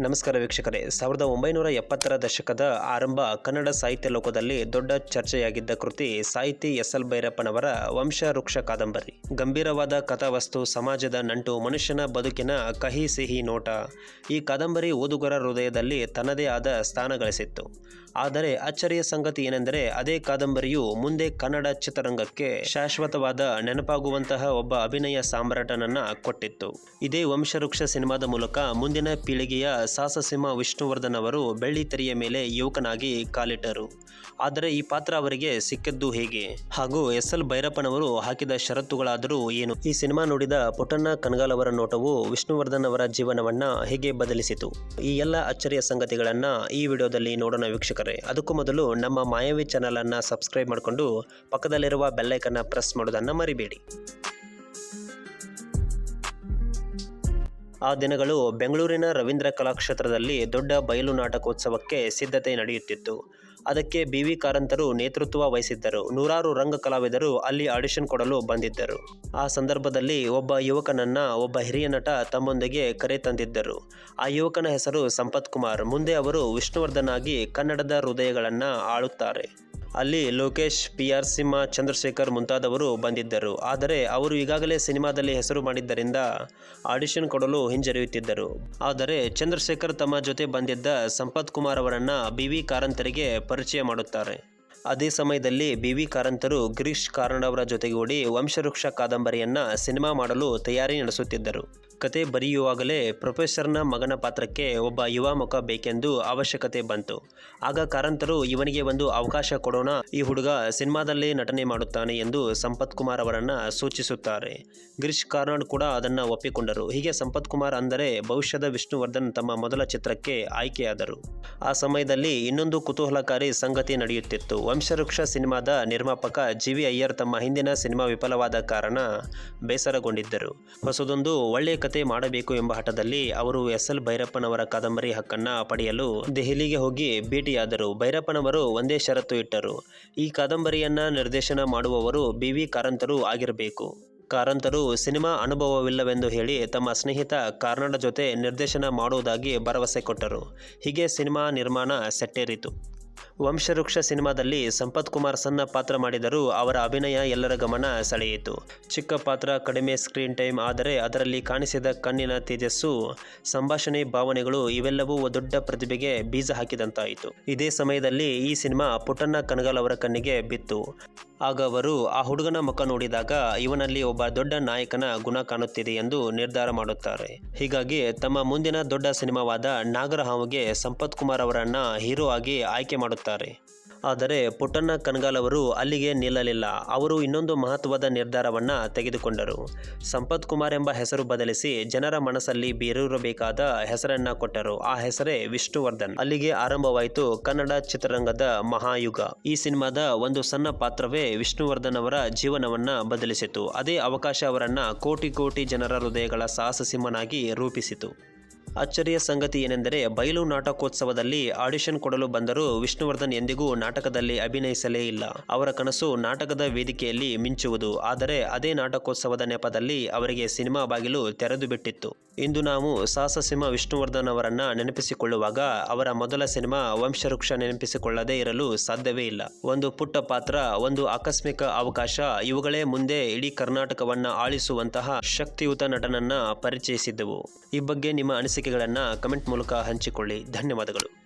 ನಮಸ್ಕಾರ ವೀಕ್ಷಕರೇ. ಸಾವಿರದ ಒಂಬೈನೂರ ಎಪ್ಪತ್ತರ ದಶಕದ ಆರಂಭ ಕನ್ನಡ ಸಾಹಿತ್ಯ ಲೋಕದಲ್ಲಿ ದೊಡ್ಡ ಚರ್ಚೆಯಾಗಿದ್ದ ಕೃತಿ ಸಾಹಿತಿ ಎಸ್ ಎಲ್ ಭೈರಪ್ಪನವರ ವಂಶವೃಕ್ಷ ಕಾದಂಬರಿ. ಗಂಭೀರವಾದ ಕಥಾವಸ್ತು, ಸಮಾಜದ ನಂಟು, ಮನುಷ್ಯನ ಬದುಕಿನ ಕಹಿ ಸಿಹಿ ನೋಟ ಈ ಕಾದಂಬರಿ ಓದುಗರ ಹೃದಯದಲ್ಲಿ ತನ್ನದೇ ಆದ ಸ್ಥಾನ ಗಳಿಸಿತ್ತು. ಆದರೆ ಅಚ್ಚರಿಯ ಸಂಗತಿ ಏನೆಂದರೆ ಅದೇ ಕಾದಂಬರಿಯು ಮುಂದೆ ಕನ್ನಡ ಚಿತ್ರರಂಗಕ್ಕೆ ಶಾಶ್ವತವಾದ ನೆನಪಾಗುವಂತಹ ಒಬ್ಬ ಅಭಿನಯ ಸಾಮ್ರಾಟನನ್ನ ಕೊಟ್ಟಿತ್ತು. ಇದೇ ವಂಶವೃಕ್ಷ ಸಿನಿಮಾದ ಮೂಲಕ ಮುಂದಿನ ಪೀಳಿಗೆಯ ಸಾಹಸಸಿಂಹ ವಿಷ್ಣುವರ್ಧನ್ ಅವರು ಬೆಳ್ಳಿ ತೆರೆಯ ಮೇಲೆ ಯುವಕನಾಗಿ ಕಾಲಿಟ್ಟರು. ಆದರೆ ಈ ಪಾತ್ರ ಅವರಿಗೆ ಸಿಕ್ಕದ್ದು ಹೇಗೆ? ಹಾಗೂ ಎಸ್ ಎಲ್ ಭೈರಪ್ಪನವರು ಹಾಕಿದ ಷರತ್ತುಗಳಾದರೂ ಏನು? ಈ ಸಿನಿಮಾ ನೋಡಿದ ಪುಟ್ಟಣ್ಣ ಕನಗಾಲ್ ಅವರ ನೋಟವು ವಿಷ್ಣುವರ್ಧನ್ ಅವರ ಜೀವನವನ್ನ ಹೇಗೆ ಬದಲಿಸಿತು? ಈ ಎಲ್ಲ ಅಚ್ಚರಿಯ ಸಂಗತಿಗಳನ್ನ ಈ ವಿಡಿಯೋದಲ್ಲಿ ನೋಡೋಣ ವೀಕ್ಷಕರೇ. ಅದಕ್ಕೂ ಮೊದಲು ನಮ್ಮ ಮಾಯಾವಿ ಚಾನಲ್ ಅನ್ನ ಸಬ್ಸ್ಕ್ರೈಬ್ ಮಾಡಿಕೊಂಡು ಪಕ್ಕದಲ್ಲಿರುವ ಬೆಲ್ಲೈಕನ್ನ ಪ್ರೆಸ್ ಮಾಡೋದನ್ನ ಮರಿಬೇಡಿ. ಆ ದಿನಗಳು ಬೆಂಗಳೂರಿನ ರವೀಂದ್ರ ಕಲಾಕ್ಷೇತ್ರದಲ್ಲಿ ದೊಡ್ಡ ಬಯಲು ನಾಟಕೋತ್ಸವಕ್ಕೆ ಸಿದ್ಧತೆ ನಡೆಯುತ್ತಿತ್ತು. ಅದಕ್ಕೆ ಬಿ ವಿ ಕಾರಂತರು ನೇತೃತ್ವ ವಹಿಸಿದ್ದರು. ನೂರಾರು ರಂಗ ಕಲಾವಿದರು ಅಲ್ಲಿ ಆಡಿಷನ್ ಕೊಡಲು ಬಂದಿದ್ದರು. ಆ ಸಂದರ್ಭದಲ್ಲಿ ಒಬ್ಬ ಯುವಕನನ್ನ ಒಬ್ಬ ಹಿರಿಯ ನಟ ತಮ್ಮೊಂದಿಗೆ ಕರೆ ತಂದಿದ್ದರು. ಆ ಯುವಕನ ಹೆಸರು ಸಂಪತ್ ಕುಮಾರ್. ಮುಂದೆ ಅವರು ವಿಷ್ಣುವರ್ಧನ್ ಆಗಿ ಕನ್ನಡದ ಹೃದಯಗಳನ್ನು ಆಳುತ್ತಾರೆ. ಅಲ್ಲಿ ಲೋಕೇಶ್ ಪಿ ಆರ್ ಸಿಂಹ ಚಂದ್ರಶೇಖರ್ ಮುಂತಾದವರು ಬಂದಿದ್ದರು. ಆದರೆ ಅವರು ಈಗಾಗಲೇ ಸಿನಿಮಾದಲ್ಲಿ ಹೆಸರು ಮಾಡಿದ್ದರಿಂದ ಆಡಿಷನ್ ಕೊಡಲು ಹಿಂಜರಿಯುತ್ತಿದ್ದರು. ಆದರೆ ಚಂದ್ರಶೇಖರ್ ತಮ್ಮ ಜೊತೆ ಬಂದಿದ್ದ ಸಂಪತ್ ಕುಮಾರ್ ಅವರನ್ನು ಬಿ ವಿ ಕಾರಂತರಿಗೆ ಪರಿಚಯ ಮಾಡುತ್ತಾರೆ. ಅದೇ ಸಮಯದಲ್ಲಿ ಬಿ ವಿ ಕಾರಂತರು ಗಿರೀಶ್ ಕಾರಣವರ ಜೊತೆಗೂಡಿ ವಂಶವೃಕ್ಷ ಕಾದಂಬರಿಯನ್ನು ಸಿನಿಮಾ ಮಾಡಲು ತಯಾರಿ ನಡೆಸುತ್ತಿದ್ದರು. ಕತೆ ಬರೆಯುವಾಗಲೇ ಪ್ರೊಫೆಸರ್ನ ಮಗನ ಪಾತ್ರಕ್ಕೆ ಒಬ್ಬ ಯುವ ಮುಖ ಬೇಕೆಂದು ಅವಶ್ಯಕತೆ ಬಂತು. ಆಗ ಕಾರಂತರು ಇವನಿಗೆ ಒಂದು ಅವಕಾಶ ಕೊಡೋಣ, ಈ ಹುಡುಗ ಸಿನಿಮಾದಲ್ಲಿ ನಟನೆ ಮಾಡುತ್ತಾನೆ ಎಂದು ಸಂಪತ್ ಕುಮಾರ್ ಅವರನ್ನು ಸೂಚಿಸುತ್ತಾರೆ. ಗಿರೀಶ್ ಕಾರ್ನಾಡ್ ಕೂಡ ಅದನ್ನು ಒಪ್ಪಿಕೊಂಡರು. ಹೀಗೆ ಸಂಪತ್ ಕುಮಾರ್ ಅಂದರೆ ಭವಿಷ್ಯದ ವಿಷ್ಣುವರ್ಧನ್ ತಮ್ಮ ಮೊದಲ ಚಿತ್ರಕ್ಕೆ ಆಯ್ಕೆಯಾದರು. ಆ ಸಮಯದಲ್ಲಿ ಇನ್ನೊಂದು ಕುತೂಹಲಕಾರಿ ಸಂಗತಿ ನಡೆಯುತ್ತಿತ್ತು. ವಂಶವೃಕ್ಷ ಸಿನಿಮಾದ ನಿರ್ಮಾಪಕ ಜಿ ವಿ ಅಯ್ಯರ್ ತಮ್ಮ ಹಿಂದಿನ ಸಿನಿಮಾ ವಿಫಲವಾದ ಕಾರಣ ಬೇಸರಗೊಂಡಿದ್ದರು. ಹೊಸದೊಂದು ಒಳ್ಳೆಯ ಮಾಡಬೇಕು ಎಂಬ ಹಠದಲ್ಲಿ ಅವರು ಎಸ್ ಎಲ್ ಭೈರಪ್ಪನವರ ಕಾದಂಬರಿ ಹಕ್ಕನ್ನ ಪಡೆಯಲು ದೆಹಲಿಗೆ ಹೋಗಿ ಭೇಟಿಯಾದರು. ಭೈರಪ್ಪನವರು ಒಂದೇ ಷರತ್ತು ಇಟ್ಟರು. ಈ ಕಾದಂಬರಿಯನ್ನು ನಿರ್ದೇಶನ ಮಾಡುವವರು ಬಿ ವಿ ಕಾರಂತರು ಆಗಿರಬೇಕು. ಕಾರಂತರು ಸಿನಿಮಾ ಅನುಭವವಿಲ್ಲವೆಂದು ಹೇಳಿ ತಮ್ಮ ಸ್ನೇಹಿತ ಕಾರ್ನಾಡ ಜೊತೆ ನಿರ್ದೇಶನ ಮಾಡುವುದಾಗಿ ಭರವಸೆ ಕೊಟ್ಟರು. ಹೀಗೆ ಸಿನಿಮಾ ನಿರ್ಮಾಣ ಸೆಟ್ಟೇರಿತು. ವಂಶವೃಕ್ಷ ಸಿನಿಮಾದಲ್ಲಿ ಸಂಪತ್ ಕುಮಾರ್ ಸಣ್ಣ ಪಾತ್ರ ಮಾಡಿದರೂ ಅವರ ಅಭಿನಯ ಎಲ್ಲರ ಗಮನ ಸೆಳೆಯಿತು. ಚಿಕ್ಕ ಪಾತ್ರ, ಕಡಿಮೆ ಸ್ಕ್ರೀನ್ ಟೈಮ್ ಆದರೆ ಅದರಲ್ಲಿ ಕಾಣಿಸಿದ ಕಣ್ಣಿನ ತೇಜಸ್ಸು, ಸಂಭಾಷಣೆ ಭಾವನೆಗಳು ಇವೆಲ್ಲವೂ ದೊಡ್ಡ ಪ್ರತಿಭೆಗೆ ಬೀಜ ಹಾಕಿದಂತಾಯಿತು. ಇದೇ ಸಮಯದಲ್ಲಿ ಈ ಸಿನಿಮಾ ಪುಟ್ಟಣ್ಣ ಕನಗಲ್ ಅವರ ಕಣ್ಣಿಗೆ ಬಿತ್ತು. ಆಗ ಅವರು ಆ ಹುಡುಗನ ಮುಖ ನೋಡಿದಾಗ ಇವನಲ್ಲಿ ಒಬ್ಬ ದೊಡ್ಡ ನಾಯಕನ ಗುಣ ಕಾಣುತ್ತಿದೆ ಎಂದು ನಿರ್ಧಾರ ಮಾಡುತ್ತಾರೆ. ಹೀಗಾಗಿ ತಮ್ಮ ಮುಂದಿನ ದೊಡ್ಡ ಸಿನಿಮಾವಾದ ನಾಗರಹಾವುಗೆ ಸಂಪತ್ ಕುಮಾರ್ ಅವರನ್ನ ಹೀರೋ ಆಗಿ ಆಯ್ಕೆ ಮಾಡುತ್ತಾರೆ. ಆದರೆ ಪುಟ್ಟಣ್ಣ ಕಣಗಾಲ್ ಅವರು ಅಲ್ಲಿಗೆ ನಿಲ್ಲಲಿಲ್ಲ. ಅವರು ಇನ್ನೊಂದು ಮಹತ್ವದ ನಿರ್ಧಾರವನ್ನು ತೆಗೆದುಕೊಂಡರು. ಸಂಪತ್ ಕುಮಾರ್ ಎಂಬ ಹೆಸರು ಬದಲಿಸಿ ಜನರ ಮನಸ್ಸಲ್ಲಿ ಬೇರೂರಬೇಕಾದ ಹೆಸರನ್ನ ಕೊಟ್ಟರು. ಆ ಹೆಸರೇ ವಿಷ್ಣುವರ್ಧನ್. ಅಲ್ಲಿಗೆ ಆರಂಭವಾಯಿತು ಕನ್ನಡ ಚಿತ್ರರಂಗದ ಮಹಾಯುಗ. ಈ ಸಿನಿಮಾದ ಒಂದು ಸಣ್ಣ ಪಾತ್ರವೇ ವಿಷ್ಣುವರ್ಧನ್ ಅವರ ಜೀವನವನ್ನ ಬದಲಿಸಿತು. ಅದೇ ಅವಕಾಶ ಅವರನ್ನ ಕೋಟಿ ಕೋಟಿ ಜನರ ಹೃದಯಗಳ ಸಾಹಸ ಸಿಂಹನಾಗಿ ರೂಪಿಸಿತು. ಅಚ್ಚರಿಯ ಸಂಗತಿ ಏನೆಂದರೆ ಬಯಲು ನಾಟಕೋತ್ಸವದಲ್ಲಿ ಆಡಿಷನ್ ಕೊಡಲು ಬಂದರೂ ವಿಷ್ಣುವರ್ಧನ್ ಎಂದಿಗೂ ನಾಟಕದಲ್ಲಿ ಅಭಿನಯಿಸಲೇ ಇಲ್ಲ. ಅವರ ಕನಸು ನಾಟಕದ ವೇದಿಕೆಯಲ್ಲಿ ಮಿಂಚುವುದು. ಆದರೆ ಅದೇ ನಾಟಕೋತ್ಸವದ ನೆಪದಲ್ಲಿ ಅವರಿಗೆ ಸಿನಿಮಾ ಬಾಗಿಲು ತೆರೆದು ಬಿಟ್ಟಿತ್ತು. ಇಂದು ನಾವು ಸಾಹಸಸಿಂಹ ವಿಷ್ಣುವರ್ಧನ್ ಅವರನ್ನ ನೆನಪಿಸಿಕೊಳ್ಳುವಾಗ ಅವರ ಮೊದಲ ಸಿನಿಮಾ ವಂಶವೃಕ್ಷ ನೆನಪಿಸಿಕೊಳ್ಳದೇ ಇರಲು ಸಾಧ್ಯವೇ ಇಲ್ಲ. ಒಂದು ಪುಟ್ಟ ಪಾತ್ರ, ಒಂದು ಆಕಸ್ಮಿಕ ಅವಕಾಶ, ಇವುಗಳೇ ಮುಂದೆ ಇಡೀ ಕರ್ನಾಟಕವನ್ನ ಆಳಿಸುವಂತಹ ಶಕ್ತಿಯುತ ನಟನನ್ನ ಪರಿಚಯಿಸಿದ್ದವು. ಈ ಬಗ್ಗೆ ನಿಮ್ಮ ಅನಿಸಿಕೆಗಳನ್ನ ಕಮೆಂಟ್ ಮೂಲಕ ಹಂಚಿಕೊಳ್ಳಿ. ಧನ್ಯವಾದಗಳು.